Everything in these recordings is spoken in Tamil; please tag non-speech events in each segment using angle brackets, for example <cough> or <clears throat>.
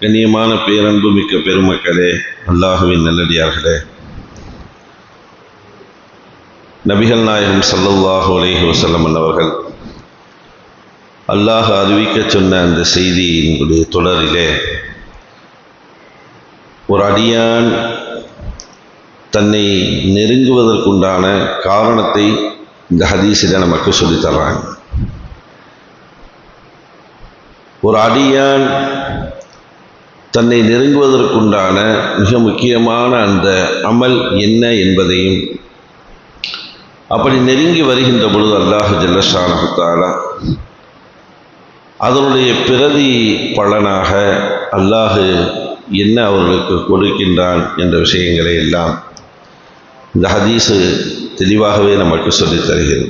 கண்ணியமான பேரன்பு மிக்க பெருமக்களே அல்லாஹுவின் நல்லடியார்களே. நபிகள் நாயகம் ஸல்லல்லாஹு அலேஹி வஸல்லம் அவர்கள் அல்லாஹ் அறிவிக்க சொன்ன அந்த செய்தியினுடைய தொடரிலே ஒரு அடியான் தன்னை நெருங்குவதற்குண்டான காரணத்தை இந்த ஹதீஸில் நமக்கு சொல்லித் தர்றாங்க. ஒரு அடியான் தன்னை நெருங்குவதற்குண்டான மிக முக்கியமான அந்த அமல் என்ன என்பதையும் அப்படி நெருங்கி வருகின்ற பொழுது அல்லாஹ் ஜல்லஷானகுத்தாலா அதனுடைய பிரதி பலனாக அல்லாஹ் என்ன அவர்களுக்கு கொடுக்கின்றான் என்ற விஷயங்களை எல்லாம் இந்த ஹதீஸு தெளிவாகவே நமக்கு சொல்லித் தருகிறது.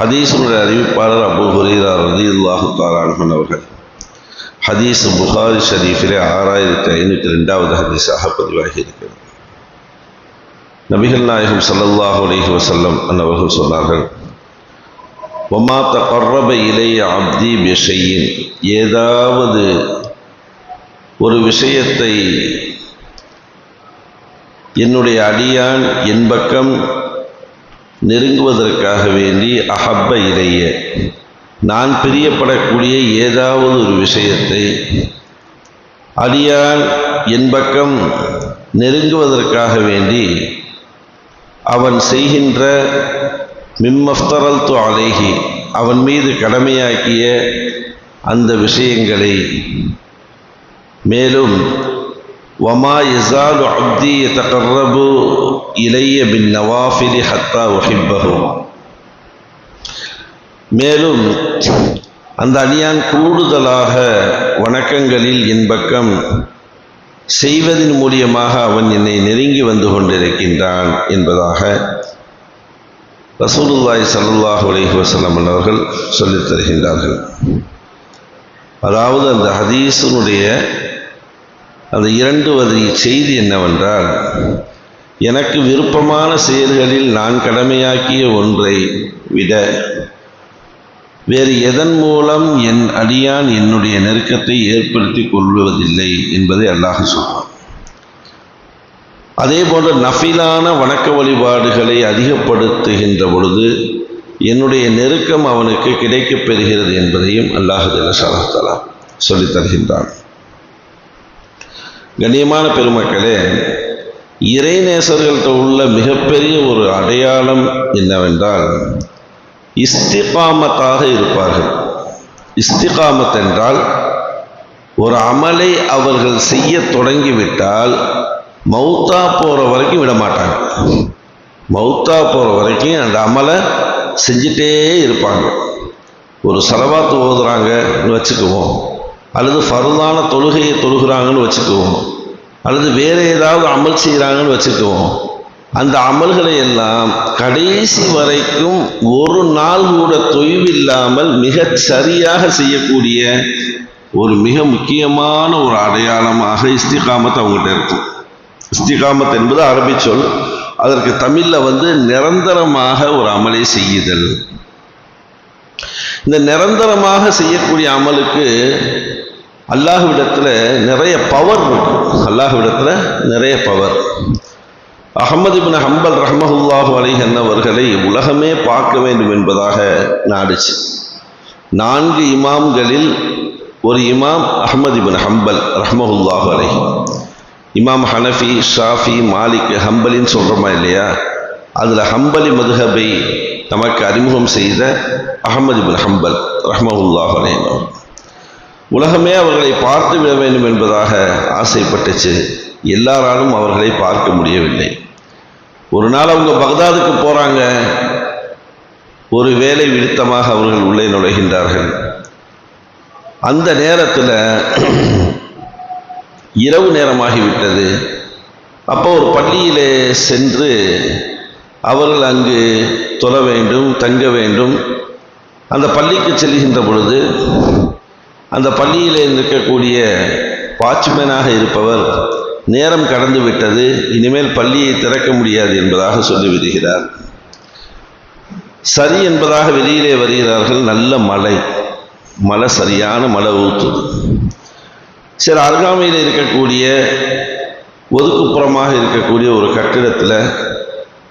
ஹதீஸுடைய அறிவிப்பாளர் அபு ஹுரீரா ரதி அல்லாஹு தாலான் அவர்கள். ஹதீஸ் புகாரி ஷரீஃபிலே ஆறாயிரத்தி ஐநூற்றி ரெண்டாவது ஹதீஸாக பதிவாகி இருக்கிறது நபிகள் நாயகம் சல்லல்லாஹு அலைஹி வசல்லம் அன்னவர்கள் சொன்னார்கள் ஒமா தகர்ரப இலைய அப்தி பிஷையின். ஏதாவது ஒரு விஷயத்தை என்னுடைய அடியான் என் பக்கம் நெருங்குவதற்காக வேண்டி அஹப்ப இலைய நான் பிரியப்படக்கூடிய ஏதாவது ஒரு விஷயத்தை அடியான் என் பக்கம் நெருங்குவதற்காக வேண்டி அவன் செய்கின்ற மிம்மஃப்தரல் து அலேஹி அவன் மீது கடமையாக்கிய அந்த விஷயங்களை மேலும் வமா இசாலு அப்தி தகர்ரபு இளைய பின் நவாஃபிலி ஹத்தா ஒஹிப்பஹு மேலும் அந்த அடியான் கூடுதலாக வணக்கங்களில் என் பக்கம் செய்வதன் மூலியமாக அவன் என்னை நெருங்கி வந்து கொண்டிருக்கின்றான் என்பதாக ரசூலுல்லாய் சல்லுல்லாஹு அலஹி வசலம் அவர்கள் சொல்லித் தருகின்றார்கள். அதாவது அந்த ஹதீசனுடைய அந்த இரண்டு வரி செய்தி என்னவென்றால் எனக்கு விருப்பமான செயல்களில் நான் கடமையாக்கிய ஒன்றை விட வேறு எதன் மூலம் என் அடியான் என்னுடைய நெருக்கத்தை ஏற்படுத்தி கொள்வதில்லை என்பதை அல்லாஹ் சொல்வான். அதே போன்ற நஃபிலான வணக்க வழிபாடுகளை அதிகப்படுத்துகின்ற பொழுது என்னுடைய நெருக்கம் அவனுக்கு கிடைக்கப் பெறுகிறது என்பதையும் அல்லாஹ் ஜலசாலத்தலா சொல்லித் தருகின்றான். கண்ணியமான பெருமக்களே இறைநேசர்கள்ட்ட உள்ள மிகப்பெரிய ஒரு அடையாளம் என்னவென்றால் இஸ்திகாமத்தாக இருப்பார்கள். இஸ்திகாமத் என்றால் ஒரு அமலை அவர்கள் செய்ய தொடங்கிவிட்டால் மௌத்தா போகிற வரைக்கும் விட மாட்டாங்க மௌத்தா போகிற வரைக்கும் அந்த அமலை செஞ்சிட்டே இருப்பாங்க. ஒரு செலவாத்து ஓதுறாங்கன்னு வச்சுக்குவோம். அல்லது ஃபருதான தொழுகையை தொழுகிறாங்கன்னு வச்சுக்குவோம். அல்லது வேறு ஏதாவது அமல் செய்கிறாங்கன்னு வச்சுக்குவோம். அந்த அமல்களை எல்லாம் கடைசி வரைக்கும் ஒரு நாள் கூட தொய்வில்லாமல் மிக சரியாக செய்யக்கூடிய ஒரு மிக முக்கியமான ஒரு அடையாளமாக இஸ்திகாமத் அவங்ககிட்ட இருக்கும். இஸ்திகாமத் என்பது அரபி சொல். அதற்கு தமிழில் வந்து நிரந்தரமாக ஒரு அமலை செய்யுதல். இந்த நிரந்தரமாக செய்யக்கூடிய அமலுக்கு அல்லாஹ்விடத்தில் நிறைய பவர் இருக்கும் அல்லாஹ்விடத்தில் நிறைய பவர் அகமது பின் ஹம்பல் ரஹமஹுல்லாஹு அலிஹன் அவர்களை உலகமே பார்க்க வேண்டும் என்பதாக நாடுச்சு. நான்கு இமாம்களில் ஒரு இமாம் அஹமது பின் ஹம்பல் ரஹமஹுல்லாஹு அலிஹி. இமாம் ஹனஃபி ஷாஃபி மாலிக் ஹம்பலின்னு சொல்கிறோமா இல்லையா? அதில் ஹம்பலி மதுஹபை நமக்கு அறிமுகம் செய்த அகமது பின் ஹம்பல் ரஹமஹுல்லாஹு அலைஹி உலகமே அவர்களை பார்த்து விட வேண்டும் என்பதாக ஆசைப்பட்டுச்சு. எல்லாராலும் அவர்களை பார்க்க முடியவில்லை. ஒரு நாள் அவங்க பக்தாதுக்கு போகிறாங்க ஒரு வேலை விழுத்தமாக அவர்கள் உள்ளே நுழைகின்றார்கள். அந்த நேரத்தில் <clears throat> இரவு நேரமாகிவிட்டது. அப்போ ஒரு பள்ளியிலே சென்று அவர்கள் அங்கு தொழ வேண்டும் தங்க வேண்டும். அந்த பள்ளிக்கு செல்கின்ற பொழுது அந்த பள்ளியில் இருக்கக்கூடிய வாட்ச்மேனாக இருப்பவர் நேரம் கடந்து விட்டது இனிமேல் பள்ளியை திறக்க முடியாது என்பதாக சொல்லி விடுகிறார். சரி என்பதாக வெளியிலே வருகிறார்கள் நல்ல மழை. மழை சரியான மழை ஊற்றுது சில அருகாமையில் இருக்கக்கூடிய ஒதுக்குப்புறமாக இருக்கக்கூடிய ஒரு கட்டிடத்தில்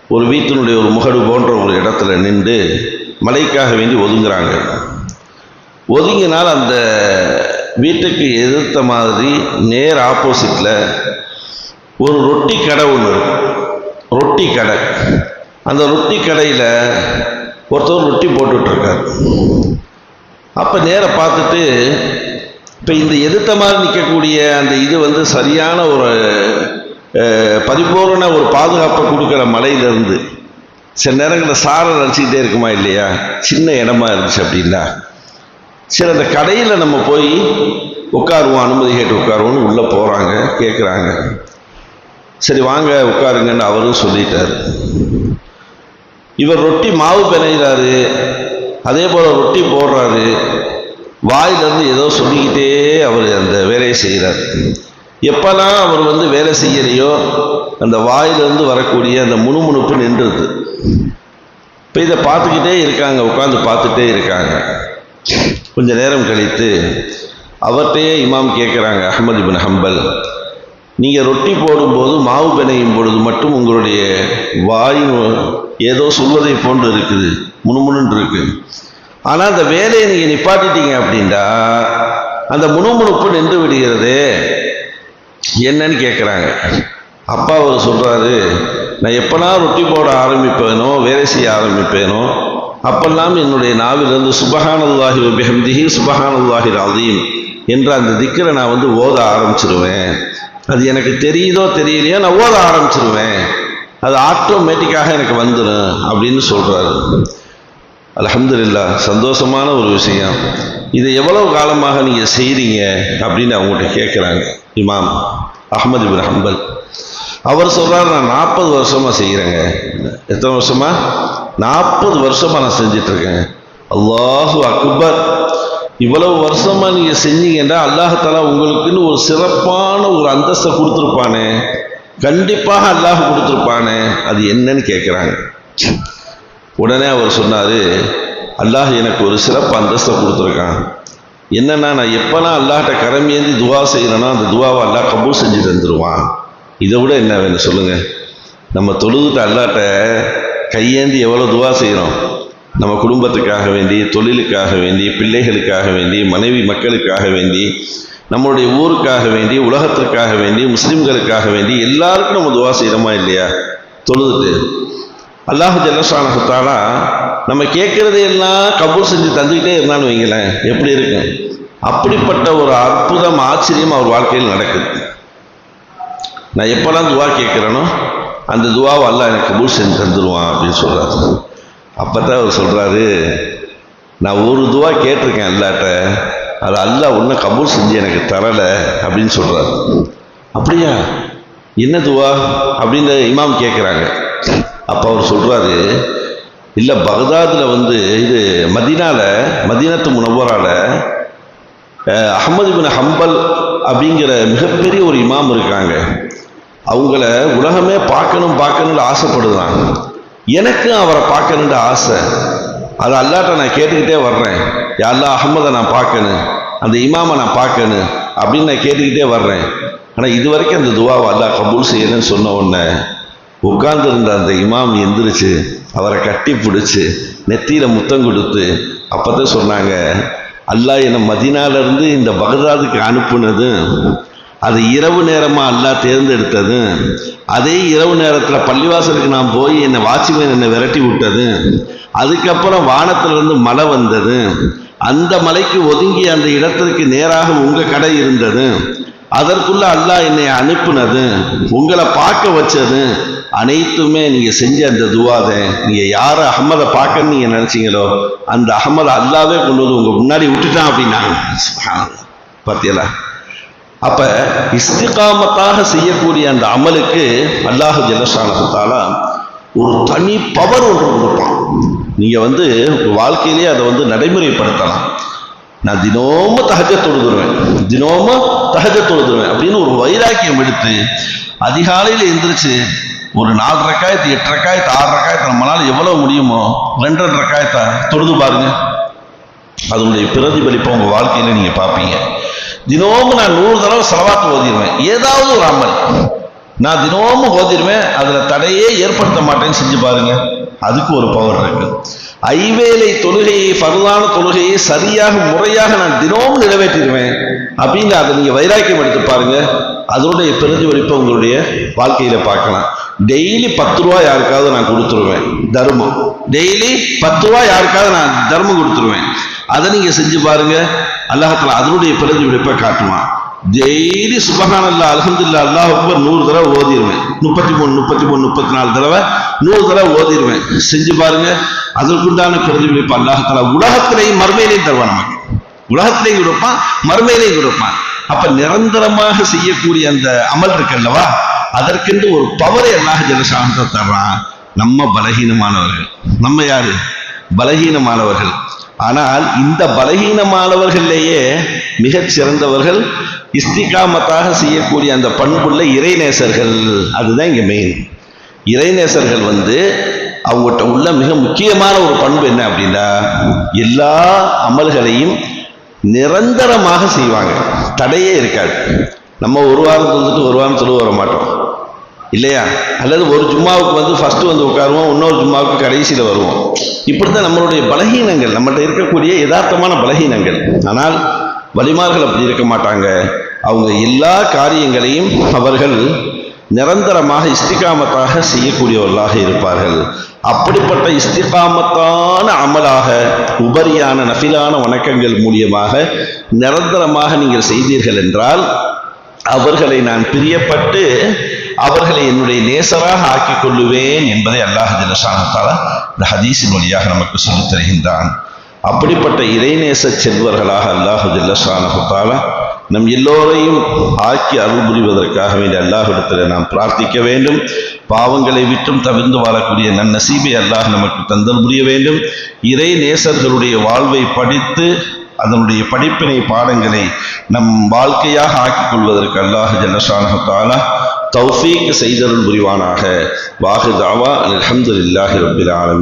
ஒரு வீட்டினுடைய ஒரு முகடு போன்ற ஒரு இடத்துல நின்று மழைக்காக வேண்டி ஒதுங்குறாங்க. ஒதுங்கினால் அந்த வீட்டுக்கு எதிர்த்த மாதிரி நேர் ஆப்போசிட்டில் ஒரு ரொட்டி கடை ஒன்று இருக்கும் ரொட்டி கடை. அந்த ரொட்டி கடையில் ஒருத்தர் ரொட்டி போட்டுட்ருக்கார். அப்போ நேராக பார்த்துட்டு இப்போ இந்த எதிர்த்த மாதிரி நிற்கக்கூடிய அந்த இது வந்து சரியான ஒரு பரிபூர்ண பரிபூரண ஒரு பாதுகாப்பை கொடுக்குற மலையிலேருந்து சில நேரங்களில் சாரை அடிச்சுக்கிட்டே இருக்குமா இல்லையா? சின்ன இடமா இருந்துச்சு அப்படின்னா. சரி அந்த கடையில் நம்ம போய் உட்காருவோம் அனுமதி கேட்டு உட்காருவோம்னு உள்ளே போகிறாங்க கேட்குறாங்க சரி வாங்க உட்காருங்கன்னு அவரும் சொல்லிட்டார். இவர் ரொட்டி மாவு பிணைகிறாரு அதே போல் ரொட்டி போடுறாரு. வாயிலிருந்து ஏதோ சொல்லிக்கிட்டே அவர் அந்த வேலையை செய்கிறார். எப்போல்லாம் அவர் வந்து வேலை செய்யலையோ அந்த வாயிலிருந்து வரக்கூடிய அந்த முணுமுணுப்பு நின்றுது. இப்போ இதை பார்த்துக்கிட்டே இருக்காங்க உட்காந்து பார்த்துட்டே இருக்காங்க. கொஞ்ச நேரம் கழித்து அவர்கிட்டயே இமாம் கேட்குறாங்க அஹமது பின் ஹம்பல். நீங்கள் ரொட்டி போடும்போது மாவு பிணையும் பொழுது மட்டும் உங்களுடைய வாய் ஏதோ சொல்வதை போன்று இருக்குது முணுமுணுன்னு இருக்கு. ஆனால் அந்த வேலையை நீங்கள் நிப்பாட்டிட்டீங்க அப்படின்னா அந்த முணுமுணுப்பு நின்று விடுகிறது. என்னன்னு கேட்குறாங்க அப்பா அவர் சொல்கிறாரு நான் எப்போனா ரொட்டி போட ஆரம்பிப்பேனோ வேலை செய்ய ஆரம்பிப்பேனோ அப்பெல்லாம் என்னுடைய நாவிலிருந்து சுபஹானல்லாஹி வபிஹம்திஹி சுபஹானல்லாஹி ராதீம் என்ற அந்த திக்கரை நான் வந்து ஓத ஆரம்பிச்சிருவேன். அது எனக்கு தெரியுதோ தெரியலையோ நான் ஓத ஆரம்பிச்சிருவேன். அது ஆட்டோமேட்டிக்காக எனக்கு வந்துடும் அப்படின்னு சொல்கிறாரு அலமதுல்லா சந்தோஷமான ஒரு விஷயம். இதை எவ்வளவு காலமாக நீங்கள் செய்கிறீங்க அப்படின்னு அவங்ககிட்ட கேட்குறாங்க இமாம் அஹமது பின் ஹம்பல். அவர் சொல்கிறார் நான் நாற்பது வருஷமாக செய்கிறேங்க எத்தனை வருஷமா? நாற்பது வருஷமாக நான் செஞ்சிட்ருக்கேன் அல்லாஹு அக்பர். இவ்வளவு வருஷமா நீங்கள் செஞ்சீங்கன்னா அல்லாஹாலா உங்களுக்குன்னு ஒரு சிறப்பான ஒரு அந்தஸ்தை கொடுத்துருப்பானே. கண்டிப்பாக அல்லாஹ் கொடுத்துருப்பானே. அது என்னன்னு கேட்குறாங்க உடனே அவர் சொன்னார் அல்லாஹ் எனக்கு ஒரு சிறப்பு அந்தஸ்தை கொடுத்துருக்கான். என்னன்னா நான் எப்போலாம் அல்லாஹ்ட்ட கரம் ஏந்தி துவா செய்கிறேனோ அந்த துவாவை அல்லாஹ் கபூல் செஞ்சு தந்துடுவான் இதை விட என்ன வேணும் சொல்லுங்கள் நம்ம தொழுதுட்டு அல்லாட்ட கையேந்தி எவ்வளோ துவா செய்கிறோம் நம்ம குடும்பத்துக்காக வேண்டி தொழிலுக்காக வேண்டி பிள்ளைகளுக்காக வேண்டி மனைவி மக்களுக்காக வேண்டி நம்மளுடைய ஊருக்காக வேண்டி உலகத்திற்காக வேண்டி முஸ்லீம்களுக்காக வேண்டி எல்லாருக்கும் நம்ம துவா செய்கிறோமா இல்லையா? தொழுதுட்டு. அல்லாஹ் ஜல்லஷானஹத்தாலா நம்ம கேட்குறதையெல்லாம் கபூர் செஞ்சு தந்துக்கிட்டே இருந்தான்னு வைங்களேன் எப்படி இருக்கும்? அப்படிப்பட்ட ஒரு அற்புதம் ஆச்சரியம் அவர் வாழ்க்கையில் நடக்குது. நான் எப்போல்லாம் துவா கேட்குறேனோ அந்த துவாவை அல்லாஹ் எனக்கு கபூர் செஞ்சு தந்துடுவான் அப்படின்னு சொல்கிறாரு அப்போ தான் அவர் சொல்கிறாரு நான் ஒரு துவா கேட்டிருக்கேன் அல்லாட்ட அது அல்லா ஒன்றும் கபூல் செஞ்சு எனக்கு தரலை அப்படின்னு சொல்கிறாரு அப்படியா? என்ன துவா? அப்படின்னு இமாம் கேட்குறாங்க அப்போ அவர் சொல்கிறாரு இல்லை பகதாதில் வந்து இது மதீனால மதினத்து முனவரால் அஹமது பின் ஹம்பல் அப்படிங்கிற மிகப்பெரிய ஒரு இமாம் இருக்காங்க. அவங்கள உலகமே பார்க்கணும் பார்க்கணும்னு ஆசைப்படுதான் எனக்கும் அவரை பார்க்கணுன்ற ஆசை. அது அல்லாட்ட நான் கேட்டுக்கிட்டே வர்றேன். யாரெல்லாம் அகமதை நான் பார்க்கணும். அந்த இமாமை நான் பார்க்கணும். அப்படின்னு நான் கேட்டுக்கிட்டே வர்றேன். ஆனால் இது வரைக்கும் அந்த துவாவை அல்லாஹ் கபூல் செய்யணும்னு சொன்ன உடனே உட்கார்ந்துருந்த அந்த இமாம் எந்திரிச்சு அவரை கட்டி பிடிச்சி நெத்தியில் முத்தம் கொடுத்து அப்போ தான் சொன்னாங்க அல்லாஹ் என்னை மதினாலேருந்து இந்த பகதாதுக்கு அனுப்புனதும் அது இரவு நேரமாக அல்லாஹ் தேர்ந்தெடுத்தது. அதே இரவு நேரத்தில் பள்ளிவாசலுக்கு நான் போய் என்னை வாட்ச்மேன் என்னை விரட்டி விட்டது. அதுக்கப்புறம் வானத்திலிருந்து மழை வந்தது. அந்த மலைக்கு ஒதுங்கி அந்த இடத்திற்கு நேராக உங்கள் கடை இருந்தது. அதற்குள்ள அல்லாஹ் என்னை அனுப்புனது. உங்களை பார்க்க வச்சது. அனைத்துமே நீங்கள் செஞ்ச அந்த துவாதை நீங்கள் யார் அகமதை பார்க்கன்னு நீங்கள் நினச்சிங்களோ அந்த அகமதை அல்லாவே கொண்டு வந்து உங்கள் முன்னாடி விட்டுட்டான் அப்படின்னாங்க. பார்த்தீங்களா அப்போ இஸ்திகாமத்தாக செய்யக்கூடிய அந்த அமலுக்கு அல்லாஹு ஜலசானத்தால ஒரு தனி பவர் ஒன்று கொடுப்பான். நீங்கள் வந்து உங்கள் வாழ்க்கையிலேயே அதை வந்து நடைமுறைப்படுத்தலாம். நான் தினமும் தகஜ தொழுதுருவேன் தினமும் தகஜ தொழுதுருவேன் அப்படின்னு ஒரு வைராக்கியம் எடுத்து அதிகாலையில் எந்திரிச்சு ஒரு நாலு ரக்காயத்து எட்டு ரக்காயத்து ஆறு ரக்காயத்து நம்மளால் எவ்வளவு முடியுமோ ரெண்டரை காயத்தை ரக்காயத்தை தொழுது பாருங்க. அதனுடைய பிரதிபலிப்பை உங்கள் வாழ்க்கையில் நீங்கள் பார்ப்பீங்க. தினமும் நான் நூறு தடவை செலவாத்து ஓதிடுவேன். ஏதாவது ஒரு அமல். நான் தினமும் ஓதிடுவேன் அதுல தடையே ஏற்படுத்த மாட்டேன்னு செஞ்சு பாருங்க. அதுக்கு ஒரு பவர் இருக்கு. ஐவேலை தொழுகையை பருவான தொழுகையை சரியாக முறையாக நான் தினமும் நிறைவேற்றிடுவேன் அப்படின்னு அதை நீங்க வைராக்கியம் எடுத்து பாருங்க. அதனுடைய பிரதிபலிப்பை உங்களுடைய வாழ்க்கையில பார்க்கலாம். டெய்லி பத்து ரூபா யாருக்காவது நான் கொடுத்துருவேன். தர்மம். டெய்லி பத்து ரூபா யாருக்காவது நான் தர்மம் கொடுத்துருவேன். அதை நீங்க செஞ்சு பாருங்க. அல்லாஹத்துல அதனுடைய பிரதிபலிப்பை காட்டுவான். டெய்லி சுபஹானல்லா அல்ஹம்துலில்லாஹ் அல்லாஹ் ஒவ்வொரு நூறு தடவை ஓதிடுவேன் முப்பத்தி மூணு முப்பத்தி மூணு முப்பத்தி நாலு தடவை நூறு தடவை ஓதிடுவேன் செஞ்சு பாருங்க அதற்குண்டான பிரதிபலிப்பு அல்லாஹால உலகத்திலையும் மறுமையிலையும் தருவான் நமக்கு. உலகத்திலையும் கொடுப்பான் மறுமையிலையும் கொடுப்பான் அப்ப நிரந்தரமாக செய்யக்கூடிய அந்த அமல் இருக்கல்லவா அதற்கென்று ஒரு பவரை அல்லாஹ் ஜலசாந்த தர்றான். நம்ம பலகீனமானவர்கள். நம்ம யாரு? பலகீனமானவர்கள். ஆனால் இந்த பலகீனமானவர்களிலேயே மிகச் சிறந்தவர்கள் இஸ்திகாமத்தாக செய்யக்கூடிய அந்த பண்புள்ள இறைநேசர்கள். அதுதான் இங்கே மெயின் இறைநேசர்கள் வந்து அவங்ககிட்ட உள்ள மிக முக்கியமான ஒரு பண்பு என்ன அப்படின்னா எல்லா அமல்களையும் நிரந்தரமாக செய்வாங்க. தடையே இருக்காது. நம்ம ஒரு வாரம் தொழுதுட்டு ஒரு வாரம் தொழுவ வர மாட்டோம். இல்லையா? அல்லது ஒரு ஜும்மாவுக்கு வந்து ஃபஸ்ட்டு வந்து உட்காருவோம் இன்னொரு ஜும்மாவுக்கு கடைசியில் வருவோம். இப்படி தான் நம்மளுடைய பலகீனங்கள் நம்மகிட்ட இருக்கக்கூடிய யதார்த்தமான பலகீனங்கள். ஆனால் வலிமார்கள் அப்படி இருக்க மாட்டாங்க. அவங்க எல்லா காரியங்களையும் அவர்கள் நிரந்தரமாக இஸ்திகாமத்தாக செய்யக்கூடியவர்களாக இருப்பார்கள். அப்படிப்பட்ட இஸ்திகாமத்தான அமலாக உபரியான நஃபிலான வணக்கங்கள் மூலியமாக நிரந்தரமாக நீங்கள் செய்தீர்கள் என்றால் அவர்களை நான் பிரியப்பட்டு அவர்களை என்னுடைய நேசராக ஆக்கிக் கொள்ளுவேன் என்பதை அல்லாஹ் ஜலசானத்தால இந்த ஹதீஸின் வழியாக நமக்கு சொல்லித் தருகின்றான். அப்படிப்பட்ட இறைநேச செல்வர்களாக அல்லாஹு ஜல்லஷானஹுத்தால நம் எல்லோரையும் ஆக்கி அருள் புரிவதற்காக வேண்டிய அல்லாஹிடத்தில் நாம் பிரார்த்திக்க வேண்டும். பாவங்களை விட்டும் தவிர்ந்து வாழக்கூடிய நன்னசீபை அல்லாஹ் நமக்கு தந்தல் புரிய வேண்டும். இறை நேசர்களுடைய வாழ்வை படித்து அதனுடைய படிப்பினை பாடங்களை நம் வாழ்க்கையாக ஆக்கிக் கொள்வதற்கு அல்லாஹ் ஜல்லஷானஹுத்தாலா தௌஃபீக் செய்தருள் புரிவானாக. வாஹு தாவா அல்ஹம்துலில்லாஹி ரப்பில் ஆலமி